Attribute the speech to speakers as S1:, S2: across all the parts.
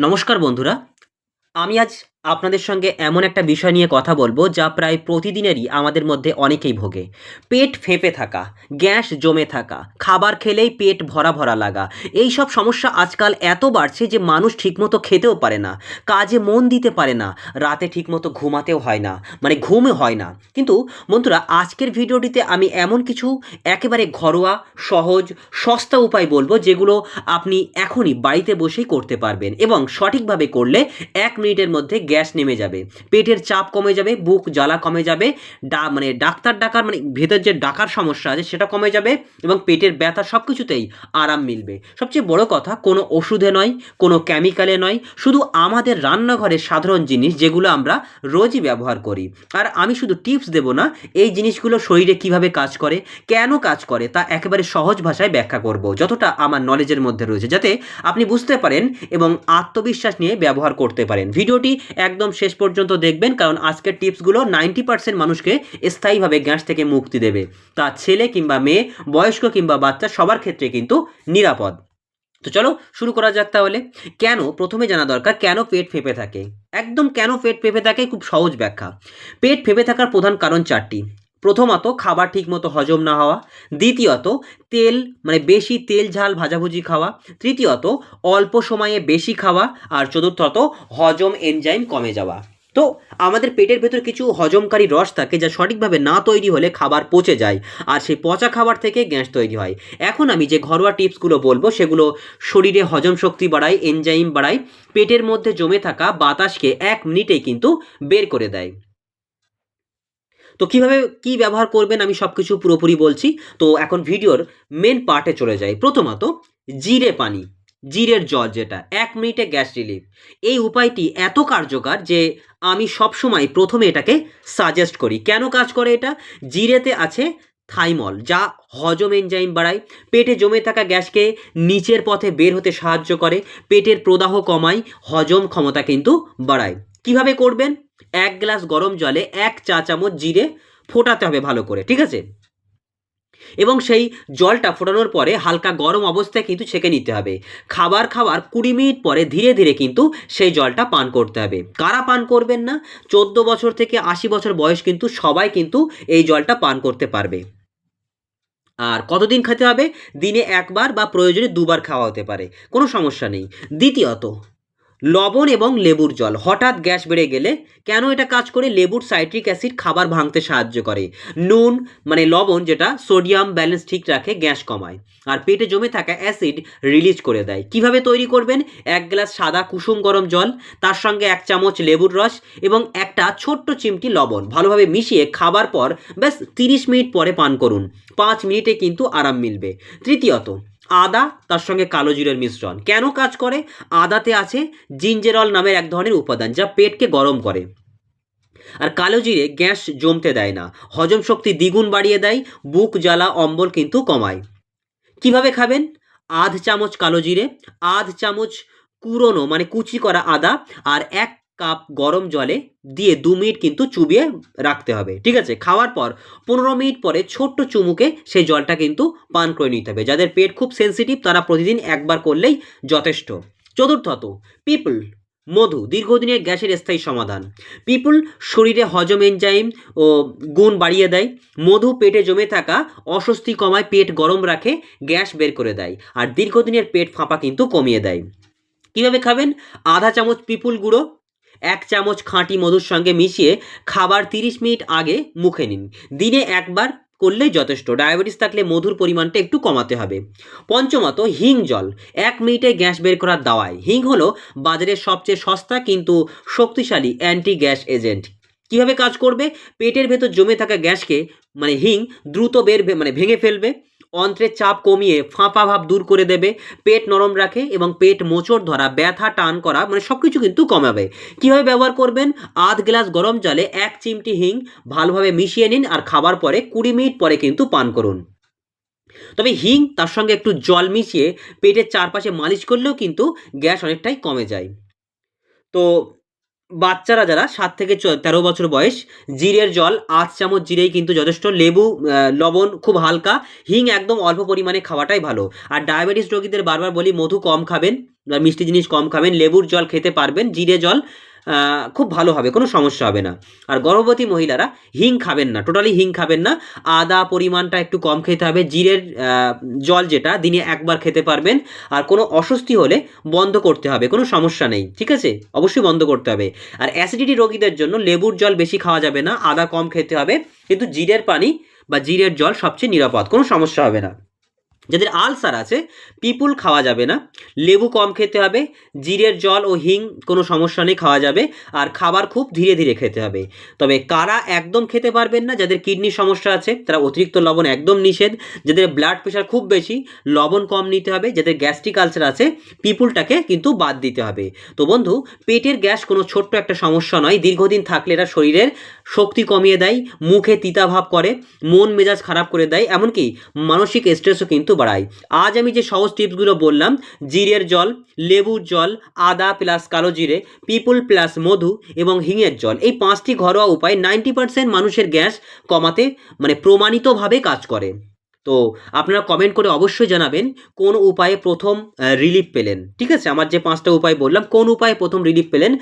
S1: নমস্কার বন্ধুরা আমি আজ আপনাদের সঙ্গে এমন একটা বিষয় নিয়ে কথা বলব যা প্রায় প্রতিদিনেরই আমাদের মধ্যে অনেকেই ভোগে। পেট ফেঁপে থাকা, গ্যাস জমে থাকা, খাবার খেলেই পেট ভরা ভরা লাগা। এই সব সমস্যা আজকাল এত বাড়ছে যে মানুষ ঠিকমতো খেতেও পারে না, কাজে মন দিতে পারে না, রাতে ঠিকমতো ঘুমাতেও হয় না মানে ঘুমও হয় না। কিন্তু বন্ধুরা, আজকের ভিডিওটিতে আমি এমন কিছু একেবারে ঘরোয়া, সহজ, সস্তা উপায় বলব যেগুলো আপনি এখনই বাড়িতে বসেই করতে পারবেন এবং সঠিকভাবে করলে এক মিনিটের মধ্যে গ্যাস নেমে যাবে। পেটের চাপ কমে যাবে, বুক জ্বালা কমে যাবে, ডা মানে ডাক্তার ডাকার মানে ভেতর যে ডাকার সমস্যা আছে সেটা কমে যাবে এবং পেটের ব্যথা সব কিছুতেই আরাম মিলবে। সবচেয়ে বড় কথা, কোনো ওষুধে নয়, কোনো কেমিক্যালে নয়, শুধু আমাদের রান্নাঘরের সাধারণ জিনিস যেগুলো আমরা রোজই ব্যবহার করি। আর আমি শুধু টিপস দেব না, এই জিনিসগুলো শরীরে কীভাবে কাজ করে, কেন কাজ করে, তা একেবারে সহজ ভাষায় ব্যাখ্যা করব। যতটা আমার নলেজের মধ্যে রয়েছে, যাতে আপনি বুঝতে পারেন এবং আত্মবিশ্বাস নিয়ে ব্যবহার করতে পারেন। ভিডিওটি একদম শেষ পর্যন্ত দেখবেন, কারণ আজকের টিপসগুলো নাইনটি পার্সেন্ট মানুষকে স্থায়ীভাবে গ্যাস থেকে মুক্তি দেবে। তা ছেলে কিংবা মেয়ে, বয়স্ক কিংবা বাচ্চা, সবার ক্ষেত্রে কিন্তু নিরাপদ। তো চলো শুরু করা যাক তাহলে। কেন? প্রথমে জানা দরকার, কেন পেট ফেঁপে থাকে? একদম কেন পেট ফেঁপে থাকে? খুব সহজ ব্যাখ্যা। পেট ফেঁপে থাকার প্রধান কারণ চারটি। প্রথমত খাবার ঠিকমতো হজম না হওয়া, দ্বিতীয়ত তেল মানে বেশি তেল, ঝাল, ভাজাভুজি খাওয়া, তৃতীয়ত অল্প সময়ে বেশি খাওয়া, আর চতুর্থত হজম এনজাইম কমে যাওয়া। তো আমাদের পেটের ভেতর কিছু হজমকারী রস থাকে যা সঠিকভাবে না তৈরি হলে খাবার পচে যায়, আর সেই পচা খাবার থেকে গ্যাস তৈরি হয়। এখন আমি যে ঘরোয়া টিপসগুলো বলব, সেগুলো শরীরে হজম শক্তি বাড়ায় এনজাইম বাড়ায়, পেটের মধ্যে জমে থাকা বাতাসকে এক মিনিটেই কিন্তু বের করে দেয়। তো কীভাবে কি ব্যবহার করবেন আমি সব কিছু পুরোপুরি বলছি। তো এখন ভিডিওর মেন পার্টে চলে যাই। প্রথমত, জিরে পানি। জিরের জল যেটা, এক মিনিটে গ্যাস রিলিফ। এই উপায়টি এত কার্যকর যে আমি সবসময় প্রথমে এটাকে সাজেস্ট করি। কেন কাজ করে এটা? জিরেতে আছে থাইমল যা হজম এনজাইম বাড়ায়। পেটে জমে থাকা গ্যাসকে নিচের পথে বের হতে সাহায্য করে। পেটের প্রদাহ কমায়, হজম ক্ষমতা কিন্তু বাড়ায়। কীভাবে করবেন? এক গ্লাস গরম জলে এক চা চামচ জিরে ফোটাতে হবে ভালো করে, ঠিক আছে? এবং সেই জলটা ফোটানোর পরে হালকা গরম অবস্থায় কিন্তু ছেঁকে নিতে হবে। খাবার খাওয়ার কুড়ি মিনিট পরে ধীরে ধীরে কিন্তু সেই জলটা পান করতে হবে। কারা পান করবেন না? চোদ্দ বছর থেকে আশি বছর বয়স কিন্তু সবাই কিন্তু এই জলটা পান করতে পারবে। আর কতদিন খেতে হবে? দিনে একবার বা প্রয়োজনে দুবার খাওয়া হতে পারে, কোনো সমস্যা নেই। দ্বিতীয়ত লবণ এবং লেবুর জল। হঠাৎ গ্যাস বেড়ে গেলে কেন এটা কাজ করে? লেবুর সাইট্রিক অ্যাসিড খাবার ভাঙতে সাহায্য করে। নুন মানে লবণ যেটা, সোডিয়াম ব্যালেন্স ঠিক রাখে, গ্যাস কমায়। আর পেটে জমে থাকা অ্যাসিড রিলিজ করে দেয়। কীভাবে তৈরি করবেন? এক গ্লাস সাদা কুসুম গরম জল, তার সঙ্গে এক চামচ লেবুর রস এবং একটা ছোট্ট চিমটি লবণ। ভালোভাবে মিশিয়ে খাবার পর, ব্যাস তিরিশ মিনিট পরে পান করুন। পাঁচ মিনিটে কিন্তু আরাম মিলবে। তৃতীয়ত আদা, তার সঙ্গে কালো জিরের মিশ্রণ। কেন কাজ করে? আদাতে আছে জিঞ্জেরল নামের এক ধরনের উপাদান যা পেটকে গরম করে। আর কালো জিরে গ্যাস জমতে দেয় না, হজম শক্তি দ্বিগুণ বাড়িয়ে দেয়, বুক, জ্বালা, অম্বল কিন্তু কমায়। কীভাবে খাবেন? আধ চামচ কালো জিরে, আধ চামচ কুরোনো মানে কুচি করা আদা, আর এক কাপ গরম জলে দিয়ে দু মিনিট কিন্তু চুবিয়ে রাখতে হবে, ঠিক আছে? খাওয়ার পর পনেরো মিনিট পরে ছোট্ট চুমুকে সেই জলটা কিন্তু পান করে নিতে হবে। যাদের পেট খুব সেন্সিটিভ তারা প্রতিদিন একবার করলেই যথেষ্ট। চতুর্থত পিপল মধু, দীর্ঘদিনের গ্যাসের স্থায়ী সমাধান। পিপুল শরীরে হজম এনজাইম ও গুণ বাড়িয়ে দেয়। মধু পেটে জমে থাকা অস্বস্তি কমায় পেট গরম রাখে, গ্যাস বের করে দেয় আর দীর্ঘদিনের পেট ফাঁপা কিন্তু কমিয়ে দেয়। কীভাবে খাবেন? আধা চামচ পিপুল গুঁড়ো এক চামচ খাঁটি মধুর সঙ্গে মিশিয়ে খাবার তিরিশ মিনিট আগে মুখে নিন। দিনে একবার করলেই যথেষ্ট। ডায়াবেটিস থাকলে মধুর পরিমাণটা একটু কমাতে হবে। পঞ্চমত, হিং জল। এক মিনিটে গ্যাস বের করার দাওয়ায়। হিং হলো বাজারের সবচেয়ে সস্তা কিন্তু শক্তিশালী অ্যান্টি গ্যাস এজেন্ট। কীভাবে কাজ করবে? পেটের ভেতর জমে থাকা গ্যাসকে মানে হিং, দ্রুত বের মানে ভেঙে ফেলবে। অন্ত্রের চাপ কমিয়ে ফাঁপা ভাব দূর করে দেবে, পেট নরম রাখে এবং পেট মোচড় ধরা, ব্যথা, টান করা মানে সব কিছু কিন্তু কমাবে। কীভাবে ব্যবহার করবেন? আধ গ্লাস গরম জলে এক চিমটি হিং ভালোভাবে মিশিয়ে নিন আর খাবার পরে কুড়ি মিনিট পরে কিন্তু পান করুন। তবে হিং তার সঙ্গে একটু জল মিশিয়ে পেটের চারপাশে মালিশ করলেও কিন্তু গ্যাস অনেকটাই কমে যায়। তো বাচ্চারা যারা সাত থেকে তেরো বছর বয়স, জিরের জল, আধ চামচ জিরেই কিন্তু যথেষ্ট, লেবু লবণ খুব হালকা, হিং একদম অল্প পরিমাণে খাওয়াটাই ভালো। আর ডায়াবেটিস রোগীদের বারবার বলি, মধু কম খাবেন মিষ্টি জিনিস কম খাবেন, লেবুর জল খেতে পারবেন, জিরে জল খুব ভালো হবে, কোনো সমস্যা হবে না। আর গর্ভবতী মহিলারা হিং খাবেন না টোটালি হিং খাবেন না। আদা পরিমাণটা একটু কম খেতে হবে, জিরের জল যেটা দিনে একবার খেতে পারবেন। আর কোনো অস্বস্তি হলে বন্ধ করতে হবে, কোনো সমস্যা নেই, ঠিক আছে? অবশ্যই বন্ধ করতে হবে। আর অ্যাসিডিটি রোগীদের জন্য লেবুর জল বেশি খাওয়া যাবে না, আদা কম খেতে হবে। কিন্তু জিরের পানি বা জিরের জল সবচেয়ে নিরাপদ, কোনো সমস্যা হবে না। যাদের আলসার আছে, পিপুল খাওয়া যাবে না। লেবু কম খেতে হবে, জিরের জল ও হিং কোনো সমস্যা নেই, খাওয়া যাবে। আর খাবার খুব ধীরে ধীরে খেতে হবে। তবে কারা একদম খেতে পারবেন না, যাদের কিডনির সমস্যা আছে, তারা অতিরিক্ত লবণ একদম নিষেধ। যাদের ব্লাড প্রেশার খুব বেশি, লবণ কম নিতে হবে। যাদের গ্যাস্ট্রিক আলসার আছে, পিপুলটাকে কিন্তু বাদ দিতে হবে। তো বন্ধু, পেটের গ্যাস কোনো ছোট্ট একটা সমস্যা নয়। দীর্ঘদিন থাকলে এটা শরীরের শক্তি কমিয়ে দেয়, মুখে তিতাভাব করে, মন মেজাজ খারাপ করে দেয়। এমনকি মানসিক স্ট্রেসও কিন্তু বাড়ায় আজ আমি যে সহজ টিপসগুলো বললাম, জিরের জল, লেবুর জল, আদা প্লাস কালো জিরে, পিপুল প্লাস মধু এবং হিঙের জল, এই পাঁচটি ঘরোয়া উপায় নাইনটি পার্সেন্ট মানুষের গ্যাস কমাতে মানে প্রমাণিতভাবে কাজ করে। তো আপনারা কমেন্ট করে অবশ্যই জানাবেন, কোন উপায়ে প্রথম রিলিফ পেলেন। ঠিক আছে? আমার যে পাঁচটা উপায় বললাম, কোন উপায়ে প্রথম রিলিফ পেলেন?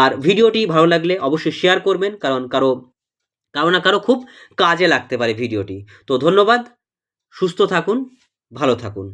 S1: আর ভিডিওটি ভালো লাগলে অবশ্যই শেয়ার করবেন, কারণ কারও কারও না কারও খুব কাজে লাগতে পারে ভিডিওটি। তো ধন্যবাদ, সুস্থ থাকুন। ভালো থাকুন।